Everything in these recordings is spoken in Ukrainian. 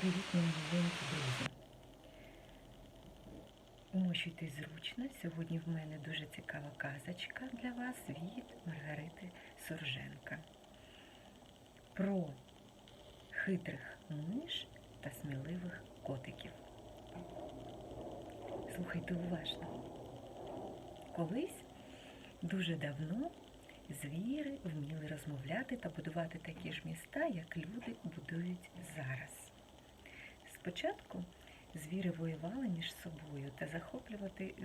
Привіт, мої маленькі друзі. Умощуйтесь зручно. Сьогодні в мене дуже цікава казочка для вас від Маргарити Сурженка. Про хитрих миш та сміливих котиків. Слухайте уважно. Колись дуже давно звіри вміли розмовляти та будувати такі ж міста, як люди будують зараз. Спочатку звіри воювали між собою та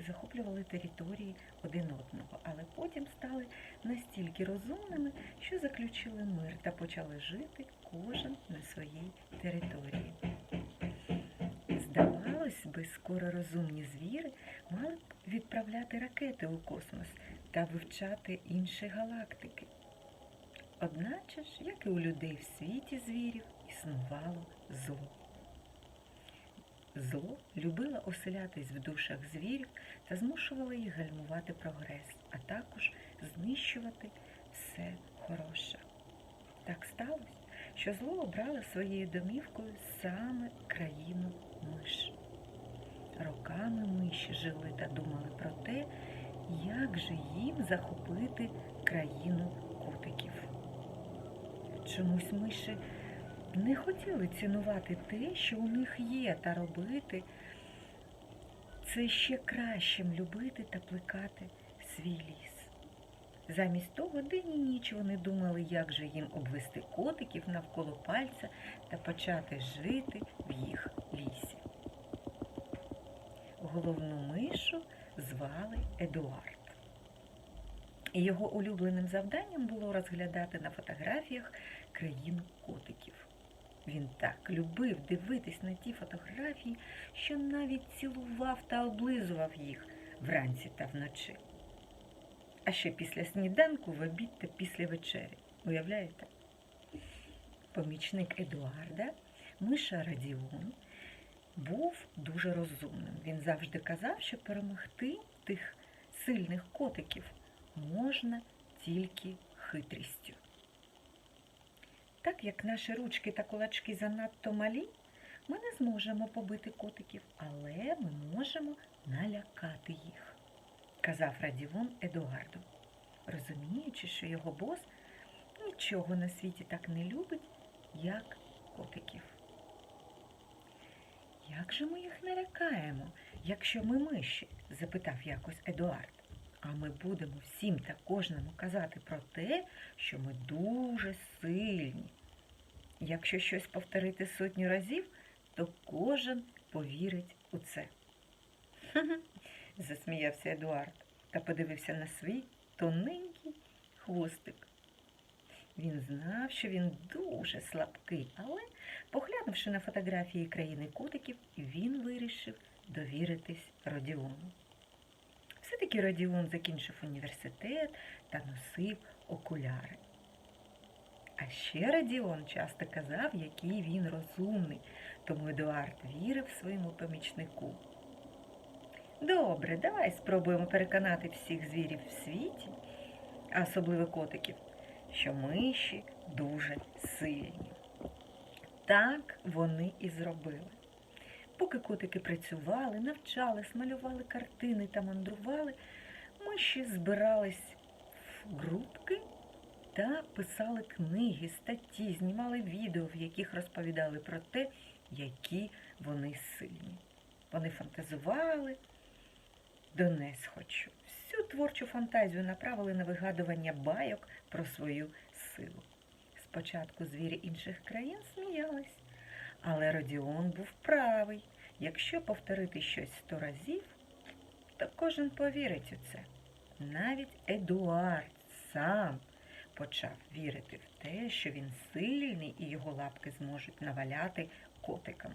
захоплювали території один одного, але потім стали настільки розумними, що заключили мир та почали жити кожен на своїй території. Здавалось би, скоро розумні звіри мали б відправляти ракети у космос та вивчати інші галактики. Одначе ж, як і у людей в світі звірів, існувало зло. Зло любило оселятись в душах звірів та змушувало їх гальмувати прогрес, а також знищувати все хороше. Так сталося, що зло обрало своєю домівкою саме країну миш. Роками миші жили та думали про те, як же їм захопити країну котиків. Чомусь миші не хотіли цінувати те, що у них є, та робити це ще кращим любити та плекати свій ліс. Замість того день і ніч вони думали, як же їм обвести котиків навколо пальця та почати жити в їх лісі. Головну мишу звали Едуард. І його улюбленим завданням було розглядати на фотографіях країну котиків. Він так любив дивитись на ті фотографії, що навіть цілував та облизував їх вранці та вночі. А ще після сніданку, в обід та після вечері. Уявляєте? Помічник Едуарда, Миша Радіон, був дуже розумним. Він завжди казав, що перемогти тих сильних котиків можна тільки хитрістю. Так як наші ручки та кулачки занадто малі, ми не зможемо побити котиків, але ми можемо налякати їх, казав Радіон Едуарду, розуміючи, що його бос нічого на світі так не любить, як котиків. Як же ми їх налякаємо, якщо ми миші? запитав якось Едуард. А ми будемо всім та кожному казати про те, що ми дуже сильні. Якщо щось повторити сотню разів, то кожен повірить у це. Засміявся Едуард та подивився на свій тоненький хвостик. Він знав, що він дуже слабкий, але, поглянувши на фотографії країни котиків, він вирішив довіритись Родіону. Все-таки Радіон закінчив університет та носив окуляри. А ще Радіон часто казав, який він розумний, тому Едуард вірив своєму помічнику. Добре, давай спробуємо переконати всіх звірів в світі, а особливо котиків, що миші дуже сильні. Так вони і зробили. Поки котики працювали, навчались, малювали картини та мандрували, миші збирались в групки та писали книги, статті, знімали відео, в яких розповідали про те, які вони сильні. Вони фантазували, донес хочу. Всю творчу фантазію направили на вигадування байок про свою силу. Спочатку звірі інших країн сміялись. Але Родіон був правий. Якщо повторити щось сто разів, то кожен повірить у це. Навіть Едуард сам почав вірити в те, що він сильний і його лапки зможуть наваляти котикам.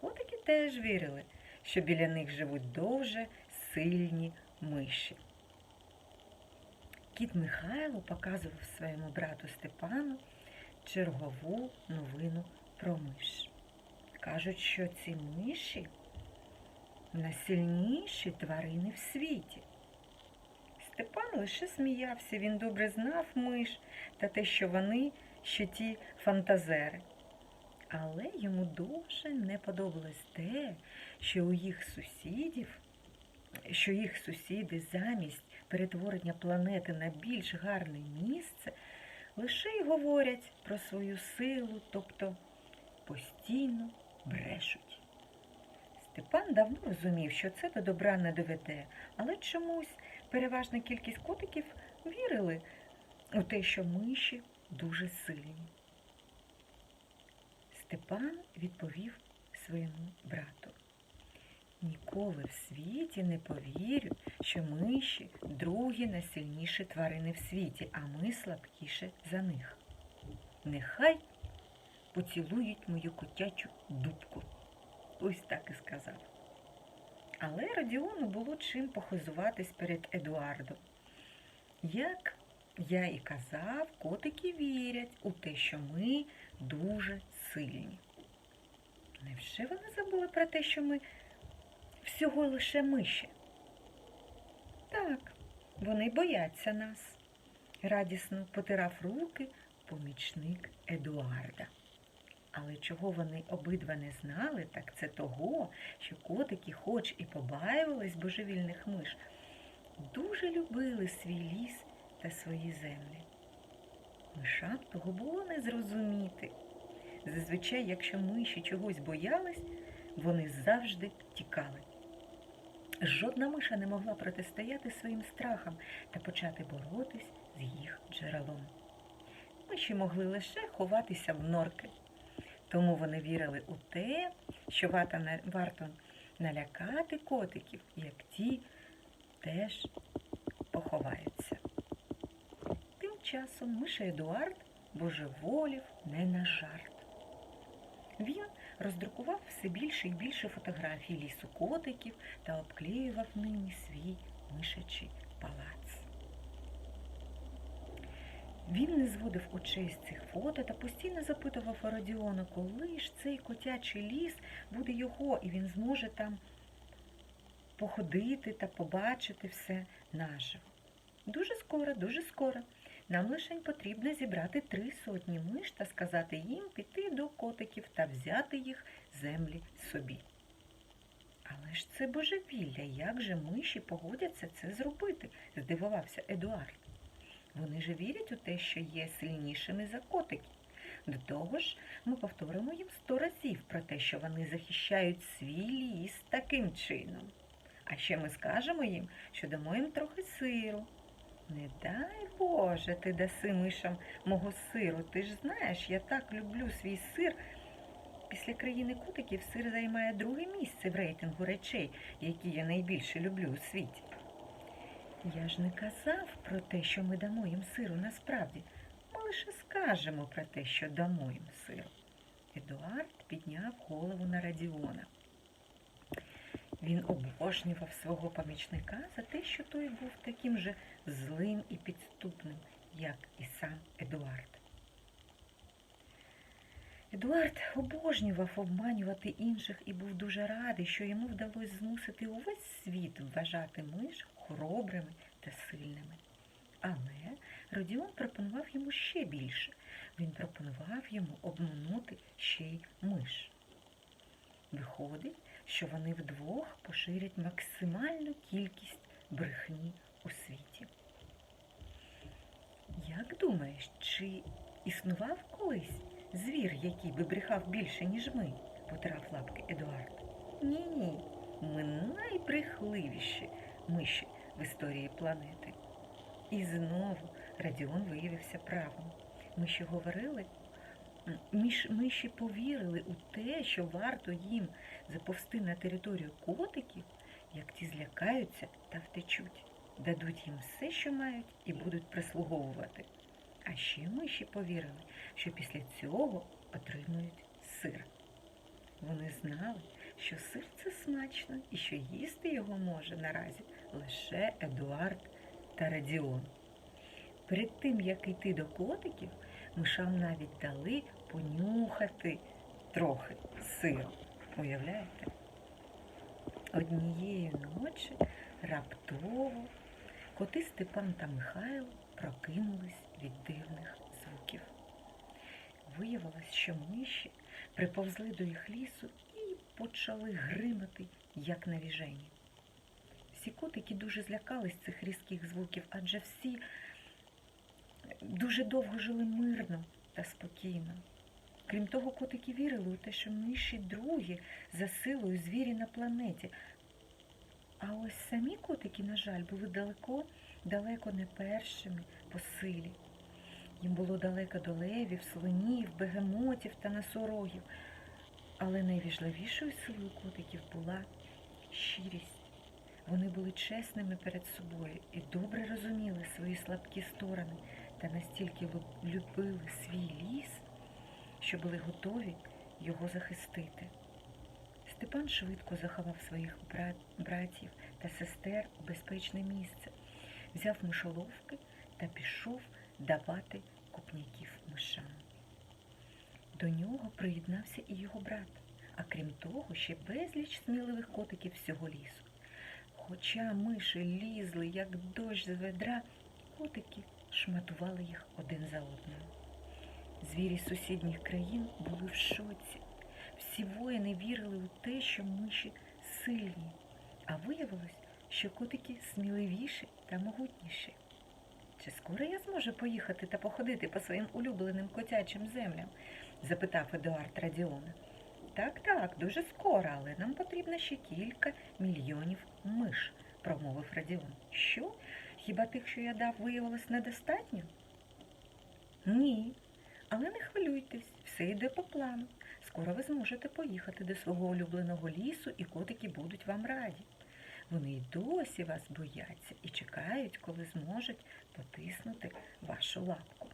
Котики теж вірили, що біля них живуть дуже сильні миші. Кіт Михайло показував своєму брату Степану чергову новину про миш. Кажуть, що ці миші найсильніші тварини в світі. Степан лише сміявся, він добре знав миш та те, що вони ще ті фантазери. Але йому дуже не подобалось те, що у їх сусідів, що їх сусіди замість перетворення планети на більш гарне місце лише й говорять про свою силу, тобто постійно брешуть. Степан давно розумів, що це до добра не доведе, але чомусь переважна кількість котиків вірили у те, що миші дуже сильні. Степан відповів своєму брату. Ніколи в світі не повірю, що миші другі найсильніші тварини в світі, а ми слабкіше за них. Нехай поцілують мою котячу дубку. Ось так і сказав. Але Родіону було чим похизуватись перед Едуардом. Як я і казав, котики вірять у те, що ми дуже сильні. Невже вони забули про те, що ми всього лише миші? Так, вони бояться нас, радісно потирав руки помічник Едуарда. Але чого вони обидва не знали, так це того, що котики, хоч і побаювались божевільних миш, дуже любили свій ліс та свої землі. Мишам того було не зрозуміти. Зазвичай, якщо миші чогось боялись, вони завжди тікали. Жодна миша не могла протистояти своїм страхам та почати боротись з їх джерелом. Миші могли лише ховатися в норки. Тому вони вірили у те, що варто налякати котиків, як ті теж поховаються. Тим часом миша Едуард божеволів не на жарт. Він роздрукував все більше і більше фотографій лісу котиків та обклеював ними свій мишачий палац. Він не зводив очей з цих фото та постійно запитував Родіона, коли ж цей котячий ліс буде його, і він зможе там походити та побачити все наживо. Дуже скоро, дуже скоро. Нам лише потрібно зібрати три сотні миш та сказати їм піти до котиків та взяти їх землі собі. Але ж це божевілля, як же миші погодяться це зробити? здивувався Едуард. Вони ж вірять у те, що є сильнішими за котиків. До того ж, ми повторимо їм сто разів про те, що вони захищають свій ліс таким чином. А ще ми скажемо їм, що дамо їм трохи сиру. Не дай Боже, ти даси мишам мого сиру. Ти ж знаєш, я так люблю свій сир. Після країни котиків сир займає друге місце в рейтингу речей, які я найбільше люблю у світі. Я ж не казав про те, що ми дамо їм сиру насправді. Ми лише скажемо про те, що дамо їм сиру. Едуард підняв голову на Радіона. Він обожнював свого помічника за те, що той був таким же злим і підступним, як і сам Едуард. Едуард обожнював обманювати інших і був дуже радий, що йому вдалося змусити увесь світ вважати миш хоробрими та сильними. Але Родіон пропонував йому ще більше. Він пропонував йому обманути ще й миш. Виходить, що вони вдвох поширять максимальну кількість брехні у світі. Як думаєш, чи існував колись звір, який би брехав більше, ніж ми? потирав лапки Едуард. Ні, ні, ми найбрехливіші миші в історії планети. І знову Радіон виявився правим. Ми ще говорили, миші повірили у те, що варто їм заповсти на територію котиків, як ті злякаються та втечуть, дадуть їм все, що мають, і будуть прислуговувати. А ще миші повірили, що після цього отримують сир. Вони знали, що сир це смачно і що їсти його може наразі лише Едуард та Радіон. Перед тим, як йти до котиків, мишам навіть дали понюхати трохи сиру. Уявляєте? Однієї ночі раптово коти Степан та Михайло прокинулись від дивних звуків. Виявилось, що миші приповзли до їх лісу і почали гримати, як навіжені. Всі котики дуже злякались цих різких звуків, адже всі дуже довго жили мирно та спокійно. Крім того, котики вірили у те, що миші другі за силою звірі на планеті. А ось самі котики, на жаль, були далеко, далеко не першими по силі. Їм було далеко до левів, слонів, бегемотів та носорогів. Але найважливішою силою котиків була щирість. Вони були чесними перед собою і добре розуміли свої слабкі сторони та настільки любили свій ліс, що були готові його захистити. Степан швидко заховав своїх бра- братів та сестер у безпечне місце, взяв мишоловки та пішов давати купняків мишам. До нього приєднався і його брат, а крім того, ще безліч сміливих котиків всього лісу. Хоча миші лізли, як дощ з ведра, котики шматували їх один за одним. Звірі сусідніх країн були в шоці. Всі воїни вірили у те, що миші сильні, а виявилось, що котики сміливіші та могутніші. Чи скоро я зможу поїхати та походити по своїм улюбленим котячим землям? запитав Едуард Радіона. Так, так, дуже скоро, але нам потрібно ще кілька мільйонів миш, промовив Радіон. Що? Хіба тих, що я дав, виявилось недостатньо? Ні. Але не хвилюйтесь, все йде по плану. Скоро ви зможете поїхати до свого улюбленого лісу, і котики будуть вам раді. Вони й досі вас бояться і чекають, коли зможуть потиснути вашу лапку.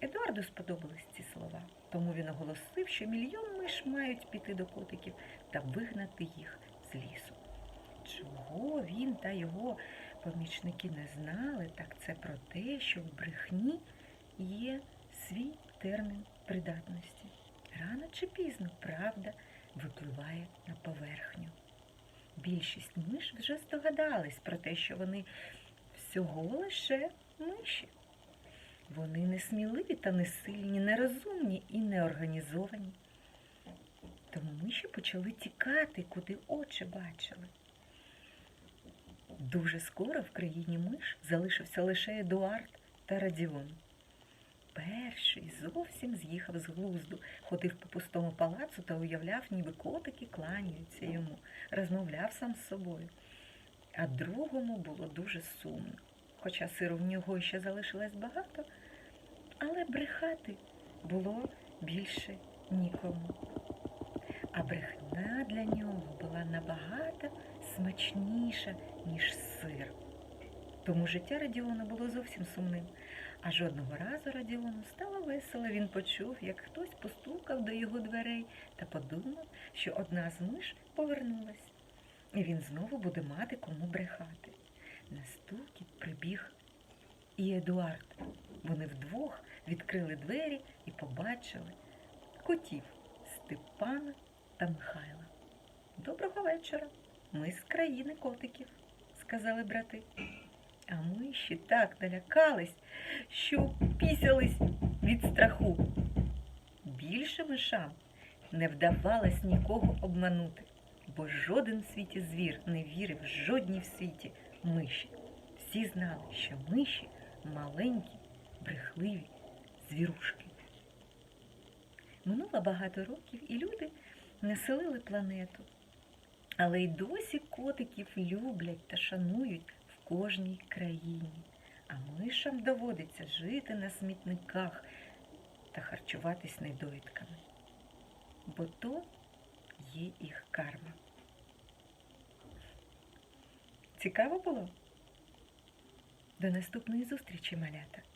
Едуарду сподобались ці слова, тому він оголосив, що мільйон миш мають піти до котиків та вигнати їх з лісу. Чого він та його помічники не знали, так це про те, що в брехні є свій термін придатності. Рано чи пізно правда випливає на поверхню. Більшість миш вже здогадались про те, що вони всього лише миші. Вони не сміливі та не сильні, нерозумні і неорганізовані. Тому миші почали тікати, куди очі бачили. Дуже скоро в країні миш залишився лише Едуард та Радіон. Перший зовсім з'їхав з глузду, ходив по пустому палацу та уявляв, ніби котики кланяються йому, розмовляв сам з собою. А другому було дуже сумно, хоча сиру в нього ще залишилось багато, але брехати було більше нікому. А брехня для нього була набагато смачніша, ніж сир. Тому життя Радіона було зовсім сумним. А жодного разу Радіону стало весело. Він почув, як хтось постукав до його дверей та подумав, що одна з миш повернулась, і він знову буде мати кому брехати. На стукіт прибіг і Едуард. Вони вдвох відкрили двері і побачили котів Степана та Михайла. Доброго вечора. Ми з країни котиків, сказали брати. А миші так налякались, що пісялись від страху. Більше мишам не вдавалось нікого обманути, бо жоден в світі звір не вірив жодній в світі миші. Всі знали, що миші маленькі, брехливі звірушки. Минуло багато років, і люди населили планету. Але й досі котиків люблять та шанують кожній країні. А мишам доводиться жити на смітниках та харчуватись недоїдками. Бо то є їх карма. Цікаво було? До наступної зустрічі, малята!